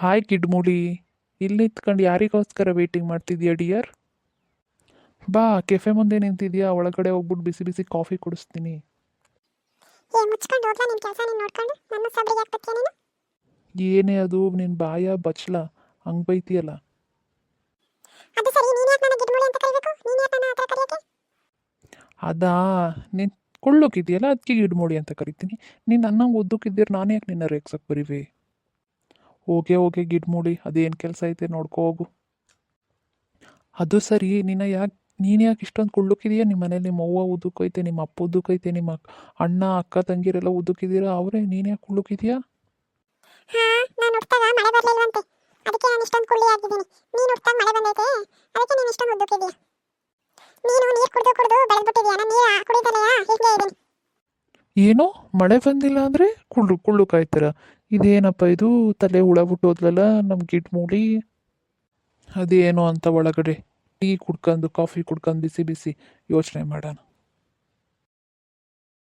Hi ಕಿಡ್ಮೂಳಿ ಇಲ್ಲಿ ನಿಂತ್ಕೊಂಡು ಯಾರಿಗೋಸ್ಕರ ವೇಟಿಂಗ್ ಮಾಡ್ತಿದ್ಯಾ ಡಿಯರ್ ಬಾ ಕೆಫೆ ಮುಂದೆ ನಿಂತಿದ್ಯಾ ಒಳಗಡೆ ಹೋಗ್ಬಿಟ್ಟು ಬಿಸಿ ಬಿಸಿ ಕಾಫಿ ಕುಡಿಸ್ತೀನಿ. ಏ ಮುಚ್ಕೊಂಡು ಹೋಗ್ಲಾ ನಿನ್ ಕೆಲಸ ನೀನು ನೋಡ್ಕೊಂಡು? ನನ್ನ ಸಬ್ರಿಗೆ ಹಾಕ್ಬತ್ತೀಯ ನೀನು? ಏನೇ ಅದು ನಿನ್ನ ಬಾಯ ಬಚ್ಲ ಹಂಗೆ ಬೈತಿಯಲ್ಲ. ಅದು ಸರಿ ನೀನು ಯಾಕೆ ನನ್ನ ಗಿಡ್ಮುಳಿ ಅಂತ ಕರಿಬೇಕು? ನೀನು ಯಾಕೆ ನನ್ನ ಹತ್ರ ಕರೆಯೋಕೆ ಅದಾ ನೀನು ಕೊಳ್ಳೋಕಿದೆಯಲ್ಲ ಅದಕ್ಕೆ ಗಿಡ್ಮೂಳಿ ಅಂತ ಕರಿತೀನಿ. ನೀನು ಅನ್ನಂಗೆ ಒದ್ದಕ್ಕಿದ್ದೀರ ನಾನು ಯಾಕೆ ನಿನ್ನ ರೇಗ್ಸಕ್ಕೆ ಬರೀವಿ? ಹೋಗೆ ಹೋಗೆ ಗಿಡ್ಮೂಡಿ ಅದೇನು ಕೆಲಸ ಐತೆ ನೋಡ್ಕೋ ಹೋಗು. ಅದು ಸರಿ, ನಿನ್ನ ಯಾಕೆ, ನೀನು ಯಾಕೆ ಇಷ್ಟೊಂದು ಕುಳ್ಳುಕಿದೆಯಾ? ನಿಮ್ಮ ಮನೇಲಿ ನಿಮ್ಮ ಅವ್ವ ಉದುಕೈತೆ ನಿಮ್ಮ ಅಪ್ಪ ಉದುಕೈತೆ ನಿಮ್ಮ ಅಣ್ಣ, ಅಕ್ಕ, ತಂಗಿರೆಲ್ಲ ಉದುಕಿದ್ದೀರಾ ಅವರೇ, ನೀನು ಯಾಕೆ ಕುಳ್ಳುಕಿದೆಯಾ? ನಾನು ಮಳೆ ಅದಕ್ಕೆ ನಾನು ಇಷ್ಟೊಂದು ಕುಳ್ಳಿ ಆಗಿದ್ದೀನಿ ನೀರು ಕುಡಿದಲೆಯಾ ಹೀಗೆ ಇದ್ದೀನಿ ಏನೋ ಮಳೆ ಬಂದಿಲ್ಲ ಅಂದರೆ ಕುಳ್ಳು ಕುಳ್ಳು ಕಾಯ್ತೀರ. ಇದೇನಪ್ಪ ಇದು? ತಲೆ ಹುಳ ಬಿಟ್ಟೋದ್ಲಲ್ಲ ನಮ್ಮ ಗಿಟ್ ಮೂಡಿ ಅದೇನೋ ಅಂತ ಒಳಗಡೆ ಟೀ ಕುಡ್ಕೊಂಡು ಕಾಫಿ ಕುಡ್ಕೊಂಡು ಬಿಸಿ ಬಿಸಿ ಯೋಚನೆ ಮಾಡೋಣ.